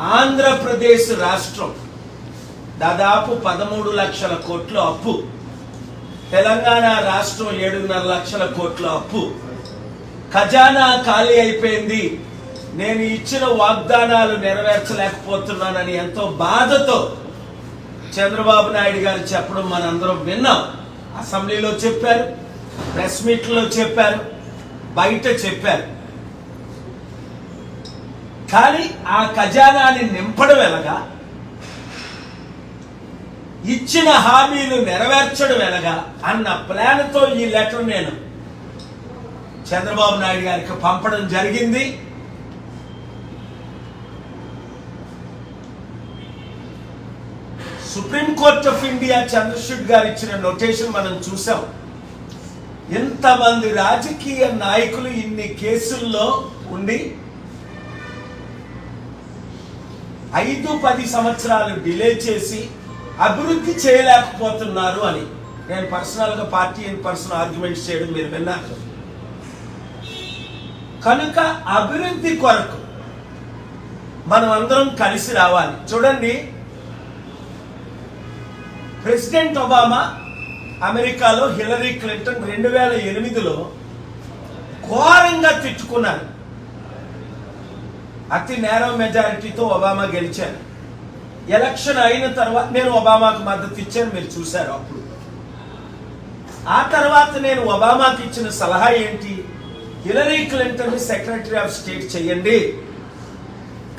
ఆంధ్రప్రదేశ్ రాష్ట్రం దాదాపు పదమూడు లక్షల కోట్ల అప్పు. తెలంగాణ రాష్ట్రం ఏడున్నర లక్షల కోట్ల అప్పు. ఖజానా ఖాళీ అయిపోయింది. నేను ఇచ్చిన వాగ్దానాలు నెరవేర్చలేకపోతున్నానని ఎంతో బాధతో చంద్రబాబు నాయుడు గారు చెప్పడం మనందరం విన్నాం. అసెంబ్లీలో చెప్పారు ప్రెస్ మీట్లో చెప్పారు బయట చెప్పారు. కానీ ఆ ఖజానాన్ని నింపడం ఎలాగా? ఇచ్చిన హామీలు నెరవేర్చడం ఎలాగా? అన్న ప్లాన్తో ఈ లెటర్ నేను చంద్రబాబు నాయుడు గారికి పంపడం జరిగింది. సుప్రీంకోర్ట్ ఆఫ్ ఇండియా చంద్రశూడ్ గారు ఇచ్చిన నోటేషన్ మనం చూసాం. ఎంతమంది రాజకీయ నాయకులు ఇన్ని కేసుల్లో ఉండి ఐదు పది సంవత్సరాలు డిలే చేసి అభివృద్ధి చేయలేకపోతున్నారు అని నేను పర్సనల్గా పార్టీ అండ్ పర్సన్ ఆర్గ్యుమెంట్స్ చేయడం మీరు విన్నారు. కనుక అభివృద్ధి కొరకు మనం అందరం కలిసి రావాలి. చూడండి ప్రెసిడెంట్ ఒబామా అమెరికాలో హిలరీ క్లింటన్ రెండు వేల ఎనిమిదిలో ఘోరంగా తిట్టుకున్నారు అతి నేరో మెజారిటీతో ఒబామా గెలిచారు ఎలక్షన్ అయిన తర్వాత నేను ఒబామాకు మద్దతు ఇచ్చాను మీరు చూశారు అప్పుడు. ఆ తర్వాత నేను ఒబామాకి ఇచ్చిన సలహా ఏంటి? Hillary Clinton secretary of state చేయండి.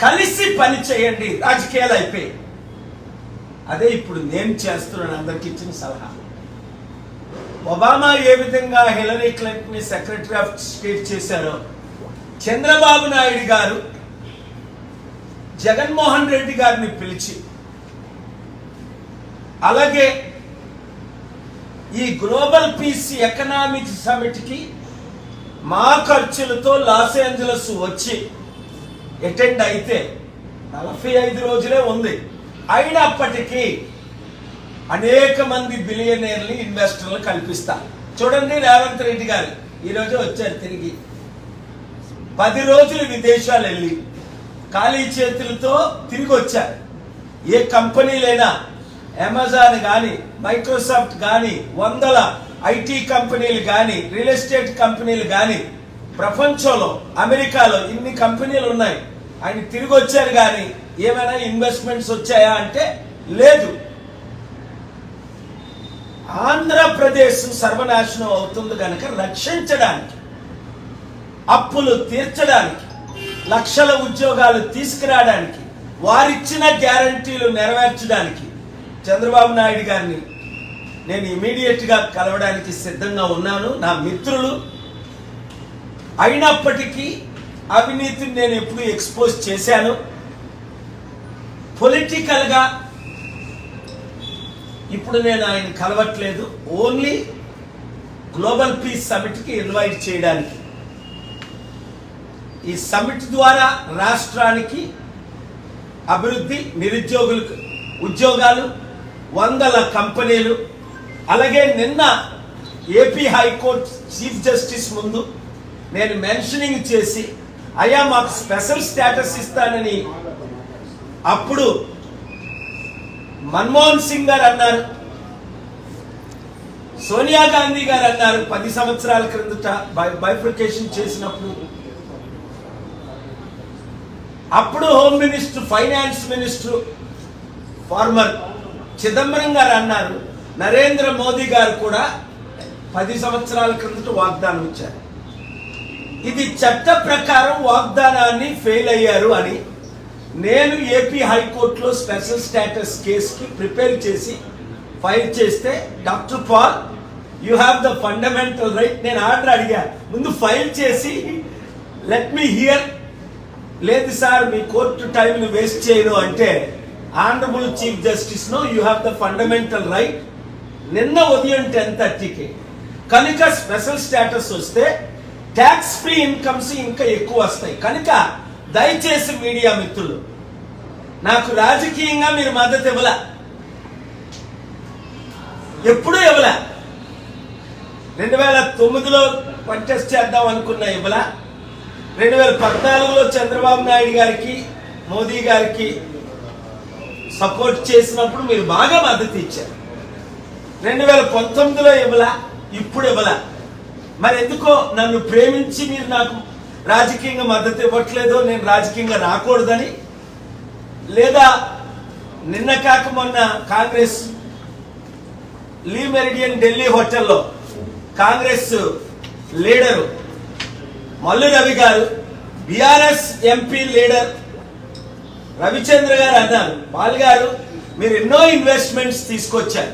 కలిసి పని చేయండి. రాజకీయాలు అయిపోయి అదే ఇప్పుడు నేను చేస్తున్నాను అందరికి ఇచ్చిన సలహా. ఒబామా ఏ విధంగా Hillary Clinton secretary of state చేశారో చంద్రబాబు నాయుడు గారు జగన్మోహన్ రెడ్డి గారిని పిలిచి అలాగే ఈ గ్లోబల్ పీస్ ఎకనామిక్ సమిట్కి మా ఖర్చులతో లాస్ ఏంజలస్ వచ్చి అటెండ్ అయితే నలభై ఐదు రోజులే ఉంది. అయినప్పటికీ అనేక మంది బిలియనీర్లు ఇన్వెస్టర్లు కల్పిస్తారు. చూడండి రేవంత్ రెడ్డి గారు ఈరోజు వచ్చారు తిరిగి. పది రోజులు విదేశాలు వెళ్ళి ఖాళీ చేతులతో తిరిగి వచ్చారు ఏ కంపెనీలైనా అమెజాన్ కానీ మైక్రోసాఫ్ట్ కానీ వందల ఐటీ కంపెనీలు కానీ రియల్ ఎస్టేట్ కంపెనీలు కానీ ప్రపంచంలో అమెరికాలో ఇన్ని కంపెనీలు ఉన్నాయి. ఆయన తిరిగి వచ్చారు కానీ ఏమైనా ఇన్వెస్ట్మెంట్స్ వచ్చాయా అంటే లేదు. ఆంధ్రప్రదేశ్ సర్వనాశనం అవుతుంది కనుక రక్షించడానికి అప్పులు తీర్చడానికి లక్షల ఉద్యోగాలు తీసుకురావడానికి వారిచ్చిన గ్యారంటీలు నెరవేర్చడానికి చంద్రబాబు నాయుడు గారిని నేను ఇమీడియట్గా కలవడానికి సిద్ధంగా ఉన్నాను. నా మిత్రులు అయినప్పటికీ అవినీతిని నేను ఎప్పుడు ఎక్స్పోజ్ చేశాను. పొలిటికల్గా ఇప్పుడు నేను ఆయన కలవట్లేదు. ఓన్లీ గ్లోబల్ పీస్ సమిట్కి ఇన్వైట్ చేయడానికి ఈ సమిట్ ద్వారా రాష్ట్రానికి అభివృద్ధి నిరుద్యోగులకు ఉద్యోగాలు వందల కంపెనీలు అలాగే నిన్న ఏపీ హైకోర్టు చీఫ్ జస్టిస్ ముందు నేను మెన్షనింగ్ చేసి అయ్యా మాకు స్పెషల్ స్టేటస్ ఇస్తానని అప్పుడు మన్మోహన్ సింగ్ గారు అన్నారు సోనియా గాంధీ గారు అన్నారు పది సంవత్సరాల క్రిందట బైఫికేషన్ చేసినప్పుడు అప్పుడు home minister finance minister former Chidambaram garu అన్నారు నరేంద్ర మోదీ గారు కూడా పది సంవత్సరాల క్రిందట వాగ్దానం ఇచ్చారు. ఇది చట్ట ప్రకారం వాగ్దానాన్ని ఫెయిల్ అయ్యారు అని నేను ఏపీ హైకోర్టులో స్పెషల్ స్టేటస్ కేసుకి ప్రిపేర్ చేసి ఫైల్ చేస్తే doctor Paul you have the fundamental right నేను ఆర్డర్ అడిగా. ముందు ఫైల్ చేసి లెట్ మీ హియర్ లేదు సార్ మీ కోర్టు టైం వేస్ట్ చేయను అంటే honourable chief justice no you have the fundamental right. నిన్న ఉదయం టెన్ థర్టీకి. కనుక స్పెషల్ స్టేటస్ వస్తే ట్యాక్స్ ఫ్రీ ఇన్కమ్స్ ఇంకా ఎక్కువ వస్తాయి. కనుక దయచేసి మీడియా మిత్రులు నాకు రాజకీయంగా మీరు మద్దతు ఇవ్వలే? ఎప్పుడూ ఇవ్వలే? రెండు వేల తొమ్మిదిలో కంటెస్ట్ చేద్దాం అనుకున్న ఇవ్వలా? రెండు వేల పద్నాలుగులో చంద్రబాబు నాయుడు గారికి మోదీ గారికి సపోర్ట్ చేసినప్పుడు మీరు బాగా మద్దతు ఇచ్చారు. రెండు వేల పంతొమ్మిదిలో ఇవ్వలా ఇప్పుడు ఇవ్వలా. మరి ఎందుకో నన్ను ప్రేమించి మీరు నాకు రాజకీయంగా మద్దతు ఇవ్వట్లేదో నేను రాజకీయంగా రాకూడదని లేదా నిన్న కాక మొన్న కాంగ్రెస్ లీ మెరిడియన్ ఢిల్లీ హోటల్లో కాంగ్రెస్ లీడరు మల్లు రవి గారు బీఆర్ఎస్ ఎంపీ లీడర్ రవిచంద్ర గారు అన్నారు. పాల్ గారు మీరు ఎన్నో ఇన్వెస్ట్మెంట్స్ తీసుకొచ్చారు.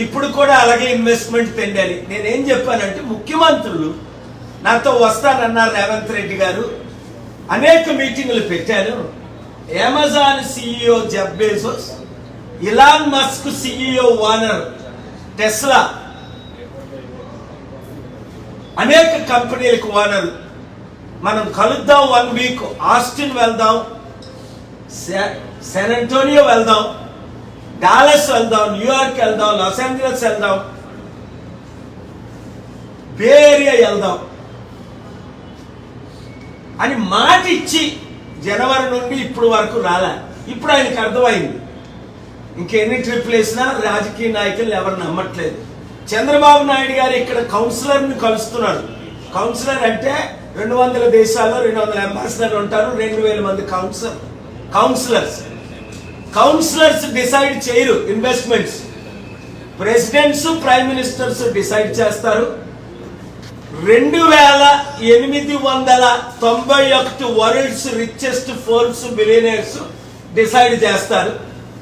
ఇప్పుడు కూడా అలాగే ఇన్వెస్ట్మెంట్ తెండాలి. నేనేం చెప్పానంటే ముఖ్యమంత్రులు నాతో వస్తానన్నారు రేవంత్ రెడ్డి గారు. అనేక మీటింగులు పెట్టాను. Amazon CEO Jeff Bezos Elon Musk CEO వానర్ Tesla అనేక కంపెనీలకు ఓనర్ మనం కలుద్దాం వన్ వీక్ ఆస్టిన్ వెళ్దాం శా- శాన్ అంటోనియో వెళ్దాం డాలస్ వెళ్దాం న్యూయార్క్ వెళ్దాం లాస్ ఏంజలస్ వెళ్దాం బే ఏరియా వెళ్దాం. అని మాట ఇచ్చి జనవరి నుండి ఇప్పుడు వరకు రాలే. ఇప్పుడు ఆయనకు అర్థమైంది. ఇంకెన్ని ట్రిప్లు వేసినా రాజకీయ నాయకులు ఎవరు నమ్మట్లేదు. చంద్రబాబు నాయుడు గారు ఇక్కడ కౌన్సిలర్ని కౌన్సిలర్ అంటే రెండు వందల దేశాల్లో రెండు వందల అంబాసిడర్ ఉంటారు రెండు వేల మంది కౌన్సిలర్. కౌన్సిలర్స్. కౌన్సిలర్స్ డిసైడ్ చేయరు investments. Presidents prime ministers decide చేస్తారు. రెండు వేల ఎనిమిది వందల తొంభై ఒకటి world's richest Forbes billionaires decide చేస్తారు.